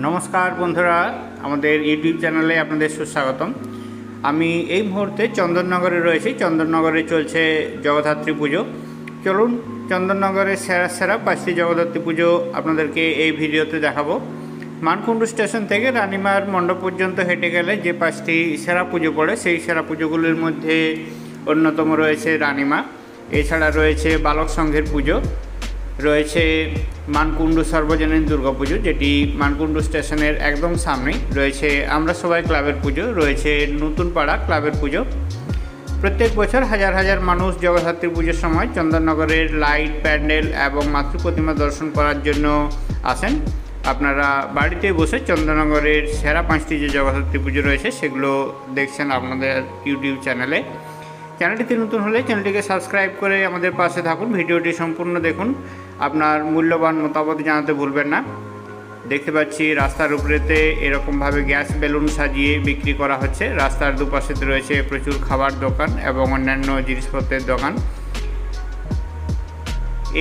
নমস্কার বন্ধুরা, আমাদের ইউটিউব চ্যানেলে আপনাদের সুস্বাগতম। আমি এই মুহূর্তে চন্দননগরে রয়েছি। চন্দননগরে চলছে জগদ্ধাত্রী পুজো। চলুন চন্দননগরের সেরা সেরা পাঁচটি জগদ্ধাত্রী পুজো আপনাদেরকে এই ভিডিওতে দেখাবো। মানকুণ্ডু স্টেশন থেকে রানীমার মণ্ডপ পর্যন্ত হেঁটে গেলে যে পাঁচটি সেরা পুজো পড়ে, সেই সেরা পুজোগুলির মধ্যে অন্যতম রয়েছে রানীমা। এছাড়া রয়েছে বালক সংঘের পুজো, রয়েছে মানকুণ্ডু সর্বজনীন দুর্গাপুজো যেটি মানকুণ্ডু স্টেশনের একদম সামনেই রয়েছে। আমরা সবাই ক্লাবের পুজো, রয়েছে নতুন পাড়া ক্লাবের পুজো। প্রত্যেক বছর হাজার হাজার মানুষ জগদ্ধাত্রী পুজোর সময় চন্দননগরের লাইট, প্যান্ডেল এবং মাতৃ প্রতিমা দর্শন করার জন্য আসেন। আপনারা বাড়িতে বসে চন্দননগরের সেরা পাঁচটি যে জগদ্ধাত্রী পুজো রয়েছে, সেগুলো দেখছেন আপনাদের ইউটিউব চ্যানেলে। চ্যানেলটিতে নতুন হলে চ্যানেলটিকে সাবস্ক্রাইব করে আমাদের পাশে থাকুন, ভিডিওটি সম্পূর্ণ দেখুন। আপনার মূল্যবান মতামত জানাতে ভুলবেন না। দেখতে পাচ্ছি রাস্তার উপরেতে এরকমভাবে গ্যাস বেলুন সাজিয়ে বিক্রি করা হচ্ছে। রাস্তার দুপাশেতে রয়েছে প্রচুর খাবার দোকান এবং অন্যান্য জিনিসপত্রের দোকান।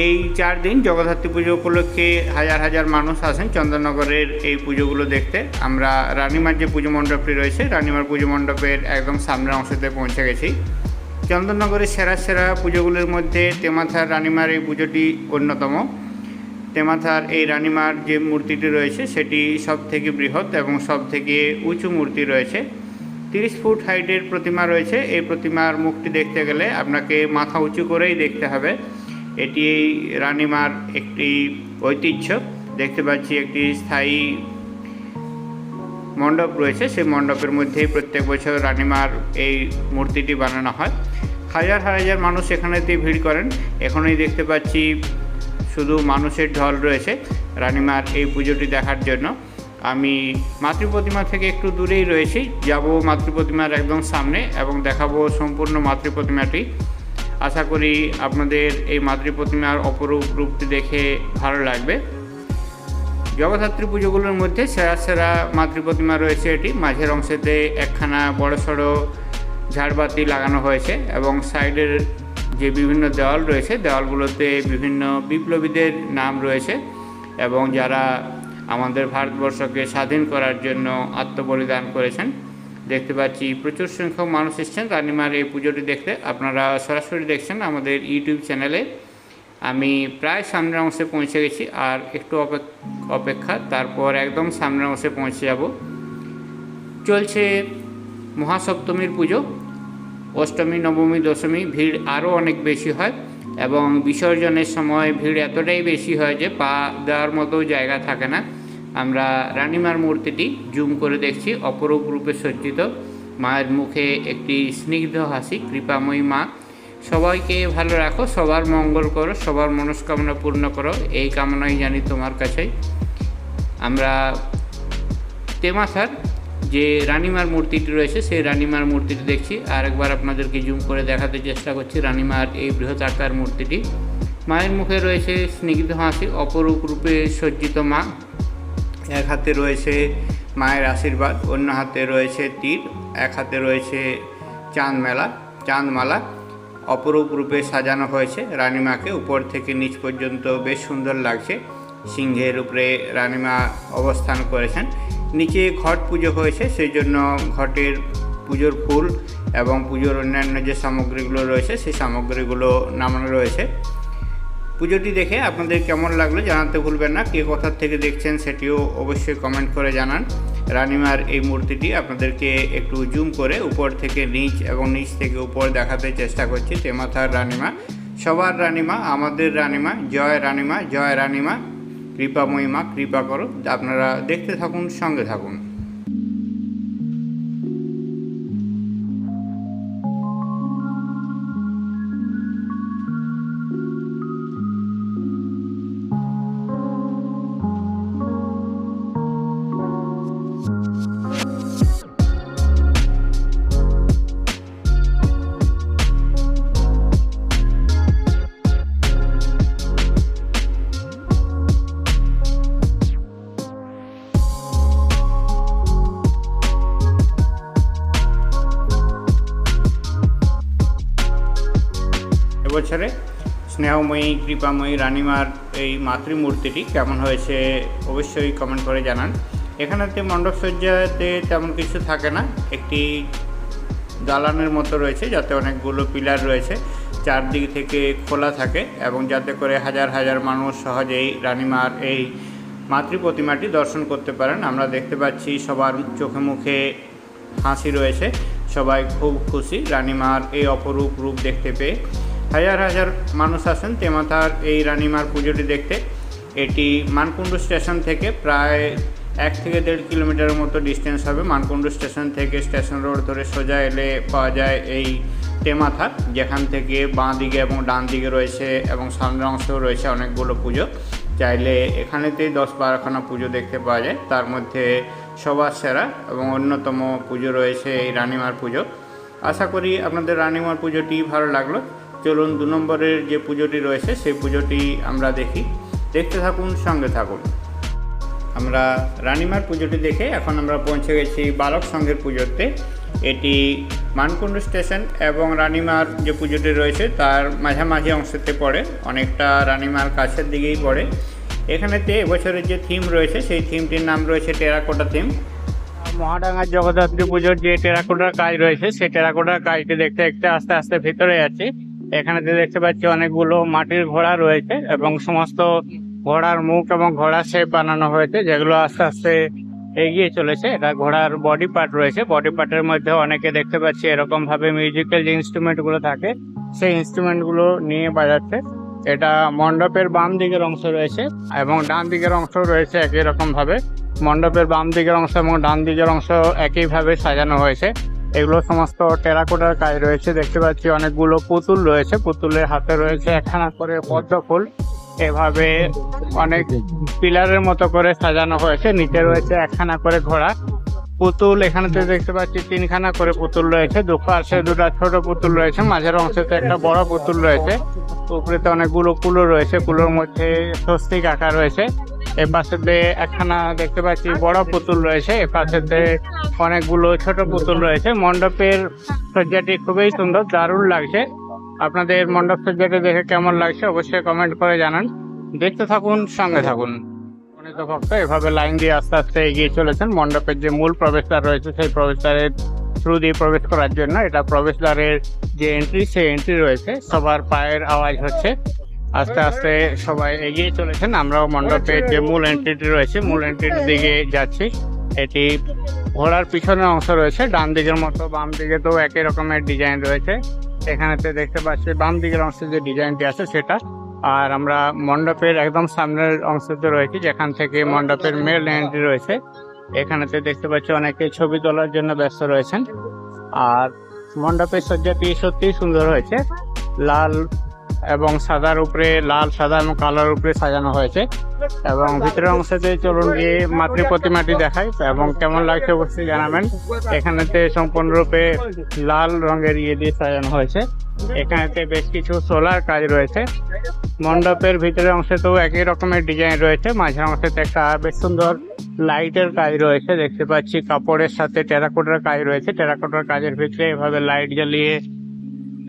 এই চার দিন জগদ্ধাত্রী পুজো উপলক্ষে হাজার হাজার মানুষ আসেন চন্দননগরের এই পুজোগুলো দেখতে। আমরা রানীমার যে পুজো মণ্ডপটি রয়েছে, রানীমার পুজো মণ্ডপের একদম সামনের অংশতে পৌঁছে গেছি। চন্দননগরের সেরা সেরা পুজোগুলির মধ্যে তেমাথার রানীমার এই পুজোটি অন্যতম। তেমাথার এই রানীমার যে মূর্তিটি রয়েছে, সেটি সব থেকে বৃহৎ এবং সব থেকে উঁচু মূর্তি রয়েছে। তিরিশ ফুট হাইটের প্রতিমা রয়েছে। এই প্রতিমার মুখটি দেখতে গেলে আপনাকে মাথা উঁচু করেই দেখতে হবে। এটি এই রানীমার একটি ঐতিহ্য। দেখতে পাচ্ছি একটি স্থায়ী মণ্ডপ রয়েছে, সেই মণ্ডপের মধ্যেই প্রত্যেক বছর রানীমার এই মূর্তিটি বানানো হয়। হাজার হাজার মানুষ এখানেতে ভিড় করেন। এখনই দেখতে পাচ্ছি শুধু মানুষের ঢল রয়েছে রানীমার এই পুজোটি দেখার জন্য। আমি মাতৃ প্রতিমা থেকে একটু দূরেই রয়েছি, যাব মাতৃ প্রতিমার একদম সামনে এবং দেখাবো সম্পূর্ণ মাতৃ প্রতিমাটি আশা করি আপনাদের এই মাতৃ প্রতিমার অপরূপ রূপটি দেখে ভালো লাগবে। জগদ্ধাত্রী পুজোগুলোর মধ্যে সেরা সেরা মাতৃ প্রতিমা রয়েছে এটি। মাঝের অংশেতে একখানা বড় সড়ো ঝাড়বাতি লাগানো হয়েছে এবং সাইডের যে বিভিন্ন দেওয়াল রয়েছে, দেওয়ালগুলোতে বিভিন্ন বিপ্লবীদের নাম রয়েছে এবং যারা আমাদের ভারতবর্ষকে স্বাধীন করার জন্য আত্মবলিদান করেছেন, দেখতে পাচ্ছি প্রচুর সংখ্যক মানুষ এসছেন। রানিমার এই পুজোটি দেখতে আপনারা সরাসরি দেখছেন আমাদের ইউটিউব চ্যানেলে। আমি প্রায় সামনের অংশে পৌঁছে গেছি, আর একটু অপেক- অপেক্ষা, তারপর একদম সামনের অংশে পৌঁছে যাব। চলছে মহাসপ্তমীর পুজো। অষ্টমী, নবমী, দশমী ভিড় আরও অনেক বেশি হয় এবং বিসর্জনের সময় ভিড় এতটাই বেশি হয় যে পা দেওয়ার মতো জায়গা থাকে না। আমরা রানীমার মূর্তিটি জুম করে দেখছি, অপরূপ রূপে সজ্জিত। মায়ের মুখে একটি স্নিগ্ধ হাসি, কৃপাময়ী মা সবাইকে ভালো রাখো, সবার মঙ্গল করো, সবার মনস্কামনা পূর্ণ করো, এই কামনাই জানি তোমার কাছেই। আমরা তেমাথার যে রানিমার মূর্তিটি রয়েছে, সেই রানিমার মূর্তিটি দেখছি। আর একবার আপনাদেরকে জুম করে দেখাতে চেষ্টা করছি রানিমার এই বৃহৎ আকার মূর্তিটি। মায়ের মুখে রয়েছে স্নিগ্ধ হাসি, অপরূপ রূপে সজ্জিত মা। এক হাতে রয়েছে মায়ের আশীর্বাদ, অন্য হাতে রয়েছে তীর, এক হাতে রয়েছে চাঁদ মেলা চাঁদমালা। অপরূপ রূপে সাজানো হয়েছে। রানীমাকে উপর থেকে নিচ পর্যন্ত বেশ সুন্দর লাগছে। সিংহের উপরে রানীমা অবস্থান করেছেন। নিচে ঘট পুজো হয়েছে সেই জন্য ঘটের পুজোর ফুল এবং পুজোর অন্যান্য যে সামগ্রীগুলো রয়েছে, সেই সামগ্রীগুলো নামানো রয়েছে। পুজোটি দেখে আপনাদের কেমন লাগল জানাতে ভুলবেন না। কে কোথার থেকে দেখছেন সেটিও অবশ্যই কমেন্ট করে জানান। রানিমার এই মূর্তিটি আপনাদেরকে একটু জুম করে উপর থেকে নিচ এবং নিচ থেকে উপর দেখাতে চেষ্টা করছি, তেমাথার রানিমা। সবার রানিমা, আমাদের রানিমা, জয় রানিমা জয় রানিমা, কৃপাময়ী মা, কৃপা করো আপনারা দেখতে থাকুন, সঙ্গে থাকুন। স্নেহময়ী কৃপাময়ী রানীমার এই মাতৃমূর্তিটি কেমন হয়েছে অবশ্যই কমেন্ট করে জানান। এখানেতে মণ্ডপ সজ্জাতে তেমন কিছু থাকে না। একটি দালানের মতো রয়েছে, যাতে অনেকগুলো পিলার রয়েছে। চারদিক থেকে খোলা থাকে এবং যাতে করে হাজার হাজার মানুষ সহজেই রানীমার এই মাতৃ প্রতিমাটি দর্শন করতে পারেন। আমরা দেখতে পাচ্ছি সবার চোখে মুখে হাসি রয়েছে। সবাই খুব খুশি রানীমার এই অপরূপ রূপ দেখতে পেয়ে। হাজার হাজার মানুষ আসেন তেমাথার এই রানীমার পুজোটি দেখতে। এটি মানকুণ্ডু স্টেশন থেকে প্রায় এক থেকে দেড় কিলোমিটারের মতো ডিস্টেন্স হবে। মানকুণ্ডু স্টেশন থেকে স্টেশন রোড ধরে সোজা এলে পাওয়া যায় এই টেমাথা যেখান থেকে বাঁ দিকে এবং ডান দিকে রয়েছে এবং সামনের অংশেও রয়েছে অনেকগুলো পুজো। চাইলে এখানেতেই দশ বারোখানা পুজো দেখতে পাওয়া যায়। তার মধ্যে সবার সেরা এবং অন্যতম পুজো রয়েছে এই রানীমার পুজো। আশা করি আপনাদের রানীমার পুজোটি ভালো লাগল। চলুন দু নম্বরের যে পুজোটি রয়েছে, সেই পুজোটি আমরা দেখি। দেখতে থাকুন, সঙ্গে থাকুন। আমরা রানীমার পুজোটি দেখে এখন আমরা পৌঁছে গেছি বালক সংঘের পুজোতে। এটি মানকুণ্ড স্টেশন এবং রানীমার যে পুজোটি রয়েছে, তার মাঝামাঝি অংশতে পড়ে। অনেকটা রানীমার কাছের দিকেই পড়ে। এখানেতে এবছরের যে থিম রয়েছে, সেই থিমটির নাম রয়েছে টেরাকোটা থিম। মহাডাঙ্গার জগদ্ধাত্রী পুজোর যে টেরাকোটার কাজ রয়েছে, সেই টেরাকোটার কাজটি দেখতে দেখতে আস্তে আস্তে ভিতরে যাচ্ছে। এখানে দেখতে পাচ্ছি অনেকগুলো মাটির ঘোড়া রয়েছে এবং সমস্ত ঘোড়ার মুখ এবং ঘোড়া শেপ বানানো হয়েছে, যেগুলো আস্তে আস্তে এগিয়ে চলেছে। এটা ঘোড়ার বডি পার্ট রয়েছে। বডি পার্টের মধ্যে অনেকে দেখতে পাচ্ছি এরকম ভাবে মিউজিক্যাল যে ইনস্ট্রুমেন্টগুলো থাকে, সেই ইনস্ট্রুমেন্টগুলো নিয়ে বাজাচ্ছে। এটা মণ্ডপের বাম দিকের অংশ রয়েছে এবং ডান দিকের অংশ রয়েছে একই রকম ভাবে মণ্ডপের বাম দিকের অংশ এবং ডান দিকের অংশ একইভাবে সাজানো হয়েছে। এগুলো সমস্ত টেরাকোটার কাজ রয়েছে। দেখতে পাচ্ছি অনেকগুলো পুতুল রয়েছে। পুতুলের হাতে রয়েছে একখানা করে পদ্ম ফুল। এভাবে অনেক পিলারের মতো করে সাজানো হয়েছে। নিচে রয়েছে একখানা করে ঘোড়া। পুতুল এখানেতে দেখতে পাচ্ছি তিনখানা করে পুতুল রয়েছে। দুপাশে দুটো ছোট পুতুল রয়েছে, মাঝের অংশতে একটা বড় পুতুল রয়েছে। উপরেতে অনেকগুলো কুলো রয়েছে, কুলোর মধ্যে স্বস্তিক আঁকা রয়েছে। এ পাশেতে একখানা দেখতে পাচ্ছি বড় পুতুল রয়েছে, এ পাশেতে অনেকগুলো ছোট পুতুল রয়েছে। মণ্ডপের সজ্জাটি খুবই সুন্দর, দারুণ লাগছে। আপনাদের মণ্ডপ সজ্জাটি দেখে কেমন লাগছে অবশ্যই কমেন্ট করে জানান। দেখতে থাকুন, সঙ্গে থাকুন। ভক্ত, এভাবে লাইন দিয়ে আস্তে আস্তে এগিয়ে চলেছেন। মণ্ডপের যে মূল প্রবেশদ্বার রয়েছে, সেই প্রবেশদ্বারের থ্রু দিয়ে প্রবেশ করার জন্য এটা প্রবেশদ্বারের যে এন্ট্রি সেই এন্ট্রি রয়েছে। সবার পায়ের আওয়াজ হচ্ছে। আস্তে আস্তে সবাই এগিয়ে চলেছেন। আমরাও মণ্ডপের যে মূল এন্ট্রিটি রয়েছে, মূল এন্ট্রির দিকে যাচ্ছি। এটি ঘোড়ার পিছনের অংশ রয়েছে। ডান দিকের মতো বাম দিকে তো একই রকমের ডিজাইন রয়েছে। এখানেতে দেখতে পাচ্ছি, বাম দিকের অংশে যে ডিজাইনটি আছে, সেটা আর আমরা মণ্ডপের একদম সামনের অংশতে রয়েছি, যেখান থেকে মণ্ডপের মেল এন্ট্রি রয়েছে। এখানেতে দেখতে পাচ্ছি অনেকে ছবি তোলার জন্য ব্যস্ত রয়েছেন। আর মণ্ডপের সজ্জাটি সত্যিই সুন্দর হয়েছে। লাল এবং সাদার উপরে, লাল, সাদা এবং কালোর উপরে সাজানো হয়েছে। এবং ভিতরের অংশতে চলুন গিয়ে মাতৃ প্রতিমাটি দেখাই এবং কেমন লাগছে অবশ্যই জানাবেন। এখানেতে সম্পূর্ণরূপে লাল রঙের ইয়ে দিয়ে সাজানো হয়েছে। এখানেতে বেশ কিছু সোলার কাজ রয়েছে। মণ্ডপের ভিতরের অংশেতেও একই রকমের ডিজাইন রয়েছে। মাঝের অংশতে একটা বেশ সুন্দর লাইটের কাজ রয়েছে। দেখতে পাচ্ছি কাপড়ের সাথে টেরাকোটার কাজ রয়েছে। টেরাকোটার কাজের ভিতরে এভাবে লাইট জ্বালিয়ে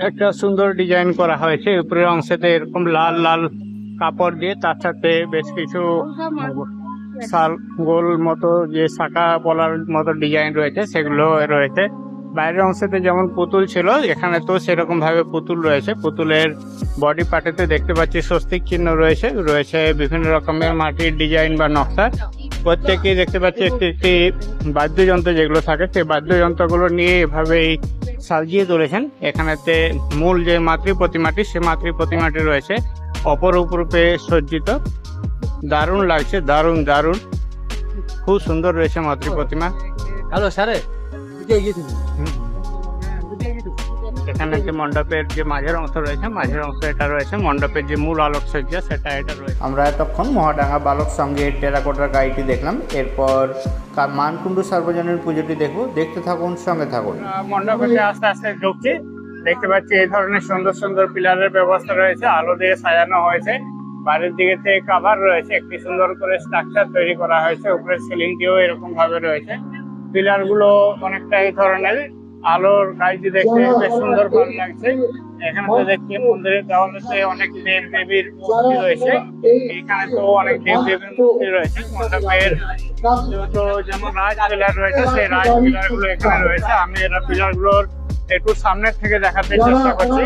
একটা সুন্দর ডিজাইন করা হয়েছে। উপরের অংশেতে এরকম লাল লাল কাপড় দিয়ে, তার সাথে বেশ কিছু সাল গোল মতো যে শাখা বলার মতো ডিজাইন রয়েছে, সেগুলো রয়েছে। বাইরের অংশতে যেমন পুতুল ছিল, এখানে তো সেরকম ভাবে পুতুল রয়েছে। পুতুলের বডি পার্টেতে দেখতে পাচ্ছি স্বস্তিক চিহ্ন রয়েছে রয়েছে বিভিন্ন রকমের মাটির ডিজাইন বা নকশা। প্রত্যেকেই দেখতে পাচ্ছি একটি একটি বাদ্যযন্ত্র যেগুলো থাকে, সেই বাদ্যযন্ত্রগুলো নিয়ে এভাবেই সাজিয়ে তুলেছেন। এখানেতে মূল যে মাতৃ প্রতিমাটি সে মাতৃ প্রতিমাটি রয়েছে। অপরূপ রূপে সজ্জিত। দারুণ লাগছে, দারুণ দারুণ। খুব সুন্দর রয়েছে মাতৃ প্রতিমা হ্যালো, স্যারে। এখানে যে মণ্ডপের যে মাঝের অংশ রয়েছে মাঝের অংশ এটা রয়েছে মণ্ডপের যে মূল আলোকসজ্জা সেটা এটা রয়েছে। আমরা এতক্ষণ মহাডাঙ্গা বালক সঙ্গে টেরাকোটার গাড়িটি দেখলাম এরপর মানকুণ্ডু সার্বজনীন পুজোটি দেখব। দেখতে থাকুন সঙ্গে থাকুন। মণ্ডপে আস্তে আস্তে ঢুকছি। দেখতে পাচ্ছি এই ধরনের সুন্দর সুন্দর পিলারের ব্যবস্থা রয়েছে আলো দিয়ে সাজানো হয়েছে। বাইরের দিকে থেকে কাভার রয়েছে একটি সুন্দর করে স্ট্রাকচার তৈরি করা হয়েছে উপরে সিলিংটিও এরকম ভাবে রয়েছে। পিলারগুলো অনেকটা এই ধরনের। আলোর কাজটি দেখতে বেশ সুন্দর ভালো লাগছে। এখানে তো দেখছি মন্দিরের দেওয়ালেতে অনেক দেব দেবীর মূর্তি রয়েছে। এখানে তো অনেক দেব দেবীর মূর্তি রয়েছে। মণ্ডপের তো যেমন রাজ পিলার রয়েছে, সেই রাজ পিলারগুলো এখানে রয়েছে। আমি এরা পিলারগুলোর একটু সামনের থেকে দেখাতে চেষ্টা করছি।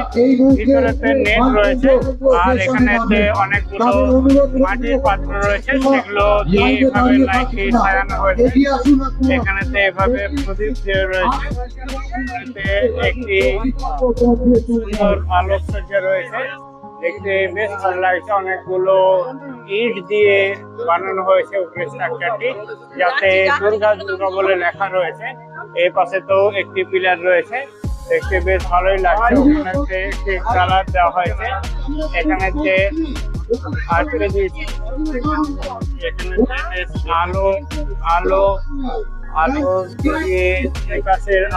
ভিতরেতে নেট রয়েছে আর এখানেতে অনেকগুলো মাটির পাত্র রয়েছে সেগুলো দিয়ে এভাবে লাইট সাজানো হয়েছে এখানেতে এভাবে প্রদীপ দিয়ে রয়েছে। একটি সুন্দর আলোকসজ্জা রয়েছে। দেখতে বেশ ভালো লাগছে অনেকগুলো ইট দিয়ে বানানো হয়েছে উপরে স্ট্রাকচারটি যাতে দুর্গা দুর্গা বলে লেখা রয়েছে। এই পাশে তো একটি পিলার রয়েছে। দেখতে বেশ ভালোই লাগছে। ওখানে একটি কালার দেওয়া হয়েছে, এখানে যে দিয়েছি এখানে আলো আলো আলো দিয়ে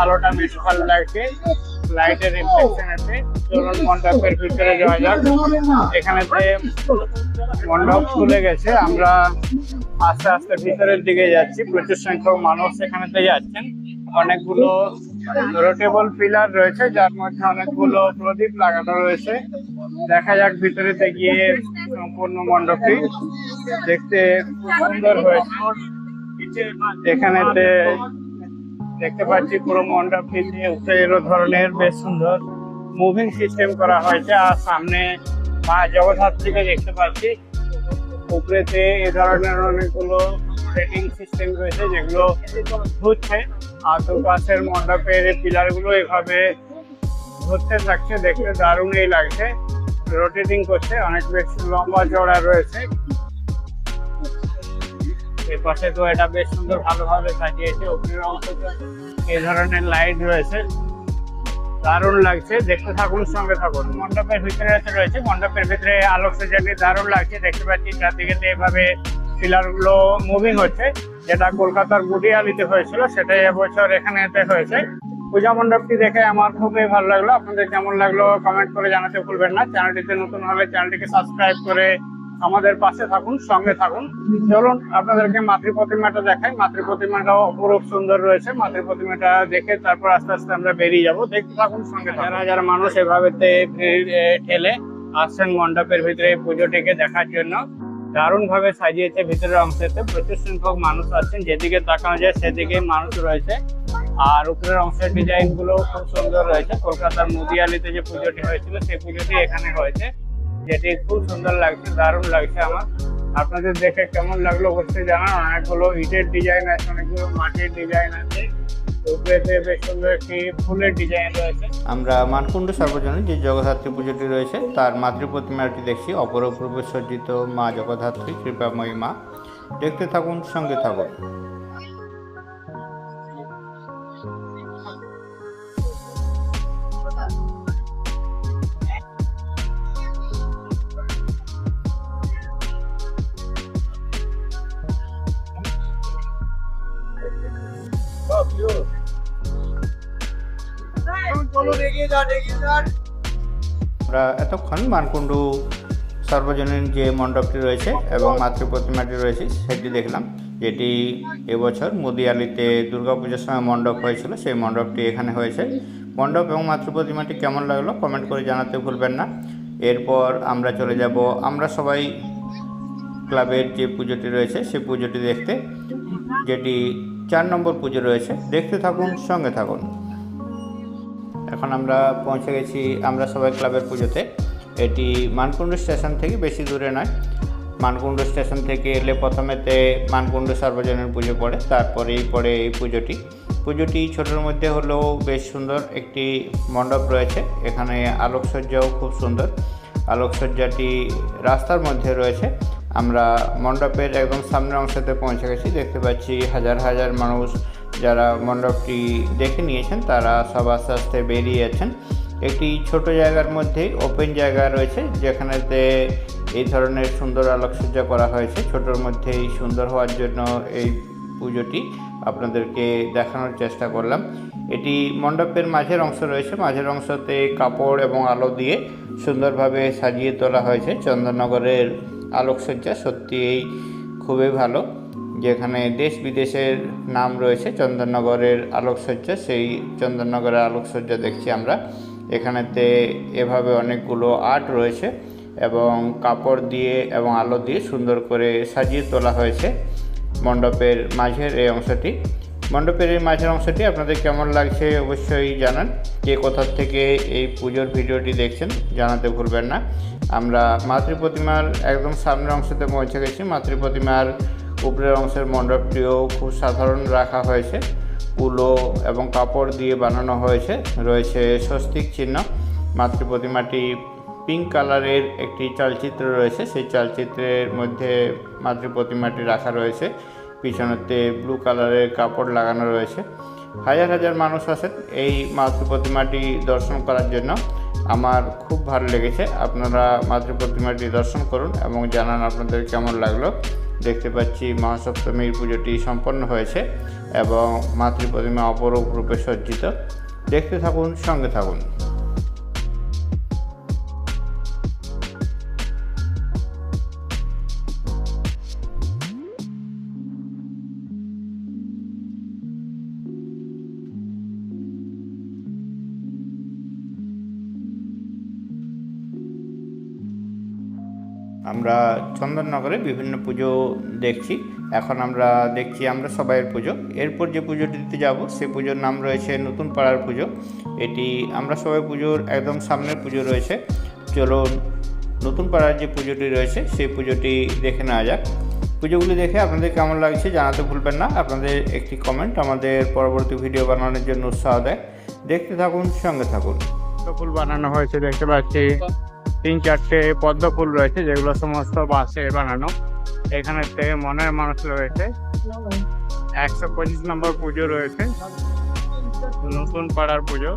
আলোটা বেশ ভালো লাগছে। লাইটের রিফ্লেকশন আছে। চলুন মণ্ডপের ভিতরে যাওয়া যাক। এখানে যে মণ্ডপ খুলে গেছে, আমরা আস্তে আস্তে ভিতরের দিকে যাচ্ছি। প্রচুর সংখ্যক মানুষ এখানেতে যাচ্ছেন। অনেকগুলো রোটেবল পিলার রয়েছে, যার মধ্যে অনেকগুলো প্রদীপ লাগানো রয়েছে। দেখা যাক ভিতরেতে গিয়ে সম্পূর্ণ মণ্ডপটি দেখতে খুব সুন্দর হয়েছে। এখানেতে দেখতে পাচ্ছি পুরো মণ্ডপটিতে উত্তেজনা ধরনের বেশ সুন্দর মুভিং সিস্টেম করা হয়েছে। আর সামনে মা জগদ্ধাত্রীকে দেখতে পাচ্ছি। উপরেতে এ ধরনের অনেকগুলো রেটিং সিস্টেম রয়েছে যেগুলো ঘুরছে। আর দুপাশের মণ্ডপের পিলারগুলো এভাবে ঘুরতে থাকছে, দেখতে দারুণই লাগছে। রোটেটিং করছে, অনেক বেশ লম্বা চড়া রয়েছে। এর পাশে তো এটা বেশ সুন্দর ভালোভাবে সাজিয়েছে, উপরের অংশতে এই ধরনের লাইট রয়েছে। দারুণ লাগছে, দেখতে থাকুন, সঙ্গে থাকুন। মণ্ডপের ভিতরে রয়েছে, মণ্ডপের ভিতরে আলোক সজ্জাটি দারুণ লাগছে, দেখতে পাচ্ছি চারদিকে এভাবে পিলারগুলো মুভিং হচ্ছে। যেটা কলকাতার গুডিয়ালিতে হয়েছিল, সেটাই এবছর এখানে এতে হয়েছে। পূজা মণ্ডপটি দেখে আমার খুবই ভালো লাগল। আপনাদের কেমন লাগল কমেন্ট করে জানাতে ভুলবেন না। চ্যানেলটিতে নতুন হলে চ্যানেলটিকে সাবস্ক্রাইব করে আমাদের পাশে থাকুন, সঙ্গে থাকুন। চলুন, আপনাদেরকে মাতৃ প্রতিমাটা দেখাই। মাতৃ প্রতিমাটাও অপরূপ সুন্দর রয়েছে। মাতৃ প্রতিমাটা দেখে তারপর আস্তে আস্তে আমরা বেরিয়ে যাব। দেখতে থাকুন, সঙ্গে হাজার হাজার মানুষ এভাবে ঠেলে আসছেন মণ্ডপের ভিতরে পুজোটিকে দেখার জন্য। দারুণ ভাবে সাজিয়েছে ভিতরের অংশেতে। প্রচুর সংখ্যক মানুষ আছেন যেদিকে তাকানো যায় সেদিকে মানুষ রয়েছে। আর উপরের অংশের ডিজাইনগুলো খুব সুন্দর রয়েছে। কলকাতার মুদিয়ালিতে যে পুজোটি হয়েছিল, সেই পুজোটি এখানে হয়েছে। যেটি খুব সুন্দর লাগছে, দারুণ লাগছে আমার। আপনাদের দেখে কেমন লাগল অবশ্যই জানান। অনেকগুলো ইটের ডিজাইন আছে অনেকগুলো মাটির ডিজাইন আছে। আমরা মানকুণ্ড সার্বজনীন যে জগদ্ধাত্রী পুজোটি রয়েছে, তার মাতৃ প্রতিমাটি দেখছি। অপরপূর্বে সজ্জিত মা জগদ্ধাত্রী, কৃপাময়ী মা। দেখতে থাকুন, সঙ্গে থাকুন। আমরা এতক্ষণ মানকুণ্ডু সর্বজনীন যে মণ্ডপটি রয়েছে এবং মাতৃ প্রতিমাটি রয়েছে, সেটি দেখলাম। যেটি এবছর মুদিয়ালিতে দুর্গাপূজার সময় মণ্ডপ হয়েছিল, সেই মণ্ডপটি এখানে হয়েছে। মণ্ডপ এবং মাতৃ প্রতিমাটি কেমন লাগল কমেন্ট করে জানাতে ভুলবেন না। এরপর আমরা চলে যাব। আমরা সবাই ক্লাবের যে পুজোটি রয়েছে, সেই পুজোটি দেখতে, যেটি চার নম্বর পুজো রয়েছে। দেখতে থাকুন, সঙ্গে থাকুন। এখন আমরা পৌঁছে গেছি আমরা সবাই ক্লাবের পুজোতে। এটি মানকুণ্ড স্টেশন থেকে বেশি দূরে নয়। মানকুণ্ড স্টেশন থেকে এলে প্রথমেতে মানকুণ্ড সার্বজনীন পুজো পড়ে, তারপরেই পড়ে এই পুজোটি। পুজোটি ছোটোর মধ্যে হলেও বেশ সুন্দর একটি মণ্ডপ রয়েছে। এখানে আলোকসজ্জাও খুব সুন্দর। আলোকসজ্জাটি রাস্তার মধ্যে রয়েছে। আমরা মণ্ডপের একদম সামনের অংশতে পৌঁছে গেছি। দেখতে পাচ্ছি হাজার হাজার মানুষ যারা মণ্ডপটি দেখে নিয়েছেন, তারা সব আস্তে আস্তে বেরিয়ে আছেন একটি ছোট জায়গার মধ্যেই ওপেন জায়গা রয়েছে, যেখানেতে এই ধরনের সুন্দর আলোকসজ্জা করা হয়েছে। ছোটোর মধ্যেই সুন্দর হওয়ার জন্য এই পুজোটি আপনাদেরকে দেখানোর চেষ্টা করলাম। এটি মণ্ডপের মাঝের অংশ রয়েছে। মাঝের অংশতে কাপড় এবং আলো দিয়ে সুন্দরভাবে সাজিয়ে তোলা হয়েছে। চন্দননগরের আলোকসজ্জা সত্যিই খুবই ভালো। যেখানে দেশ বিদেশের নাম রয়েছে, চন্দননগরের আলোকসজ্জা, সেই চন্দননগরের আলোকসজ্জা দেখছি আমরা। এখানেতে এভাবে অনেকগুলো আর্ট রয়েছে এবং কাপড় দিয়ে এবং আলো দিয়ে সুন্দর করে সাজিয়ে তোলা হয়েছে মণ্ডপের মাঝের এই অংশটি। মণ্ডপের এই মাঝের অংশটি আপনাদের কেমন লাগছে অবশ্যই জানান। কে কোথা থেকে এই পুজোর ভিডিওটি দেখছেন জানাতে ভুলবেন না। আমরা মাতৃ প্রতিমার একদম সামনের অংশতে পৌঁছে গেছি। মাতৃ প্রতিমার উপরের অংশের মণ্ডপটিও খুব সাধারণ রাখা হয়েছে। কুলো এবং কাপড় দিয়ে বানানো হয়েছে। রয়েছে স্বস্তিক চিহ্ন। মাতৃ প্রতিমাটি পিঙ্ক কালারের একটি চালচিত্র রয়েছে। সেই চালচিত্রের মধ্যে মাতৃ প্রতিমাটি রাখা রয়েছে। পিছনেতে ব্লু কালারের কাপড় লাগানো রয়েছে। হাজার হাজার মানুষ আসেন এই মাতৃ প্রতিমাটি দর্শন করার জন্য। আমার খুব ভালো লেগেছে। আপনারা মাতৃ প্রতিমাটি দর্শন করুন এবং জানান আপনাদের কেমন লাগল। দেখতে পাচ্ছি মহাসপ্তমীর পুজোটি সম্পন্ন হয়েছে এবং মাতৃপ্রতিমা অপরূপ রূপে সজ্জিত। দেখতে থাকুন, সঙ্গে থাকুন। আমরা চন্দননগরে বিভিন্ন পুজো দেখছি। এখন আমরা দেখছি আমরা সবাইয়ের পুজো। এরপর যে পুজোটি দিতে যাব, সে পুজোর নাম রয়েছে নতুন পাড়ার পুজো। এটি আমরা সবাই পুজোর একদম সামনের পুজো রয়েছে। চলুন নতুন পাড়ার যে পুজোটি রয়েছে, সেই পুজোটি দেখে নেওয়া যাক। পুজোগুলি দেখে আপনাদের কেমন লাগছে জানাতে ভুলবেন না। আপনাদের একটি কমেন্ট আমাদের পরবর্তী ভিডিও বানানোর জন্য উৎসাহ দেয়। দেখতে থাকুন, সঙ্গে থাকুন। ফুল বানানো হয়েছে, দেখতে পাচ্ছি। তিন চারটে পদ্ম ফুল রয়েছে, যেগুলো সমস্ত বাঁশে বানানো। এখানে থেকে মনের মানুষ রয়েছে। একশো পঁচিশ নম্বর পুজো রয়েছে। নতুন পাড়ার পুজো।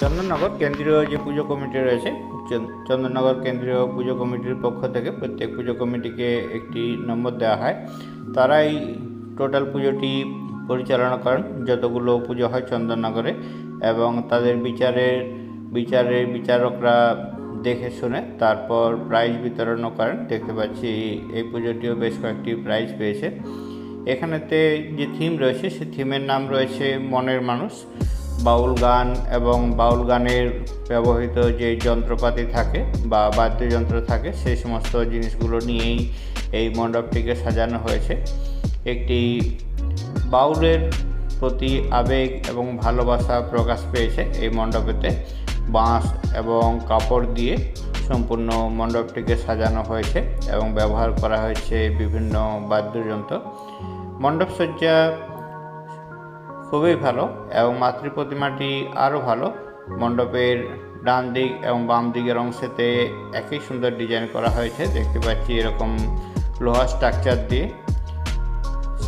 চন্দননগর কেন্দ্রীয় যে পুজো কমিটি রয়েছে চন্দননগর কেন্দ্রীয় পুজো কমিটির পক্ষ থেকে প্রত্যেক পুজো কমিটিকে একটি নম্বর দেওয়া হয়। তারাই টোটাল পুজোটি পরিচালনা করেন যতগুলো পুজো হয় চন্দননগরে এবং তাদের বিচারের বিচারের বিচারকরা দেখে শুনে তারপর প্রাইজ বিতরণও করেন। দেখতে পাচ্ছি এই পুজোটিও বেশ কয়েকটি প্রাইজ পেয়েছে। এখানেতে যে থিম রয়েছে, সে থিমের নাম রয়েছে মনের মানুষ। বাউল গান এবং বাউল গানের ব্যবহৃত যে যন্ত্রপাতি থাকে বা বাদ্যযন্ত্র থাকে সেই সমস্ত জিনিসগুলো নিয়েই এই মণ্ডপটিকে সাজানো হয়েছে। একটি বাউলের প্রতি আবেগ এবং ভালোবাসা প্রকাশ পেয়েছে এই মণ্ডপেতে। বাঁশ এবং কাপড় দিয়ে সম্পূর্ণ মণ্ডপটিকে সাজানো হয়েছে এবং ব্যবহার করা হয়েছে বিভিন্ন বাদ্যযন্ত্র। মণ্ডপসজ্জা খুবই ভালো এবং মাতৃ প্রতিমাটি আরও ভালো। মণ্ডপের ডান দিক এবং বাম দিকের অংশেতে একই সুন্দর ডিজাইন করা হয়েছে। দেখতে পাচ্ছি এরকম লোহা স্ট্রাকচার দিয়ে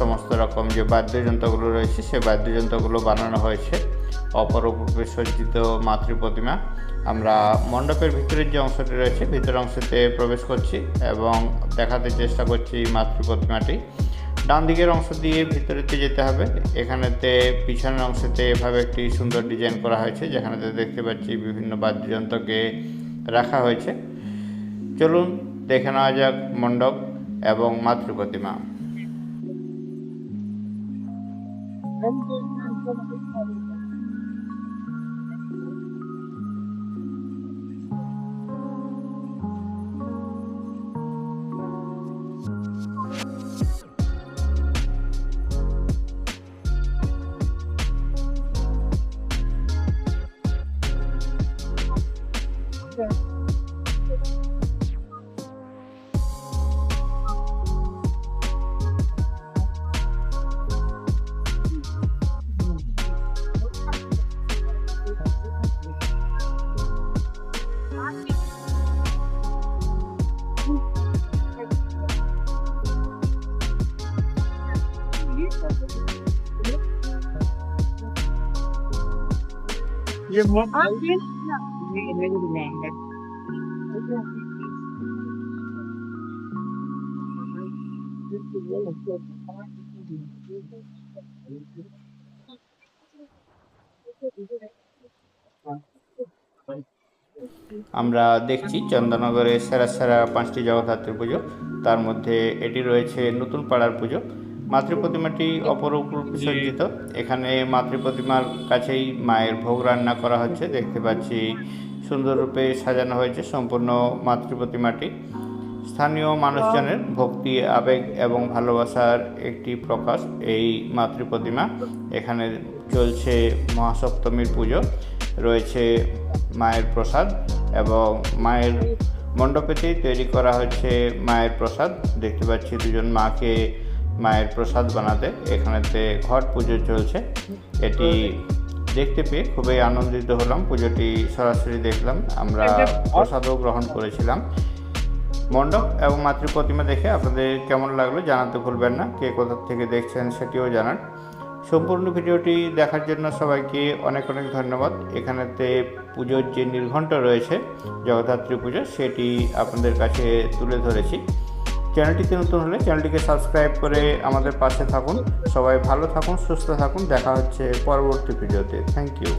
সমস্ত রকম যে বাদ্যযন্ত্রগুলো রয়েছে সেই বাদ্যযন্ত্রগুলো বানানো হয়েছে। অপরূপে সজ্জিত মাতৃ প্রতিমা আমরা মণ্ডপের ভিতরের যে অংশটি রয়েছে ভিতরের অংশতে প্রবেশ করছি এবং দেখাতে চেষ্টা করছি মাতৃ প্রতিমাটি ডান দিকের অংশ দিয়ে ভিতরেতে যেতে হবে। এখানেতে পিছনের অংশতে এভাবে একটি সুন্দর ডিজাইন করা হয়েছে, যেখানেতে দেখতে পাচ্ছি বিভিন্ন বাদ্যযন্ত্রকে রাখা হয়েছে। চলুন, দেখে নেওয়া যাক মণ্ডপ এবং মাতৃ প্রতিমা ฉันเค আমরা দেখছি চন্দননগরের সেরা সেরা পাঁচটি জগদ্ধাত্রী পুজো। তার মধ্যে এটি রয়েছে নতুন পাড়ার পুজো। মাতৃ প্রতিমাটি অপরূপ রূপে সজ্জিত এখানে মাতৃ প্রতিমার কাছেই মায়ের ভোগ রান্না করা হচ্ছে। দেখতে পাচ্ছি সুন্দররূপে সাজানো হয়েছে সম্পূর্ণ মাতৃ প্রতিমাটি স্থানীয় মানুষজনের ভক্তি, আবেগ এবং ভালোবাসার একটি প্রকাশ এই মাতৃ প্রতিমা এখানে চলছে মহাসপ্তমীর পুজো, রয়েছে মায়ের প্রসাদ এবং মায়ের মণ্ডপেতেই তৈরি করা হচ্ছে মায়ের প্রসাদ। দেখতে পাচ্ছি দুজন মাকে মায়ের প্রসাদ বানাতে এখানেতে ঘট পুজো চলছে। এটি দেখতে পেয়ে খুবই আনন্দিত হলাম। পুজোটি সরাসরি দেখলাম। আমরা প্রসাদও গ্রহণ করেছিলাম। মণ্ডপ এবং মাতৃ প্রতিমা দেখে আপনাদের কেমন লাগল জানাতে ভুলবেন না। কে কোথা থেকে দেখছেন সেটিও জানান সম্পূর্ণ ভিডিওটি দেখার জন্য সবাইকে অনেক অনেক ধন্যবাদ। এখানেতে পুজোর যে নির্ঘণ্ট রয়েছে জগদ্ধাত্রী পুজো সেটি আপনাদের কাছে তুলে ধরেছি। চ্যানেলটিতে নতুন হলে চ্যানেলটিকে সাবস্ক্রাইব করে আমাদের পাশে থাকুন। সবাই ভালো থাকুন, সুস্থ থাকুন। দেখা হচ্ছে পরবর্তী ভিডিওতে। Thank you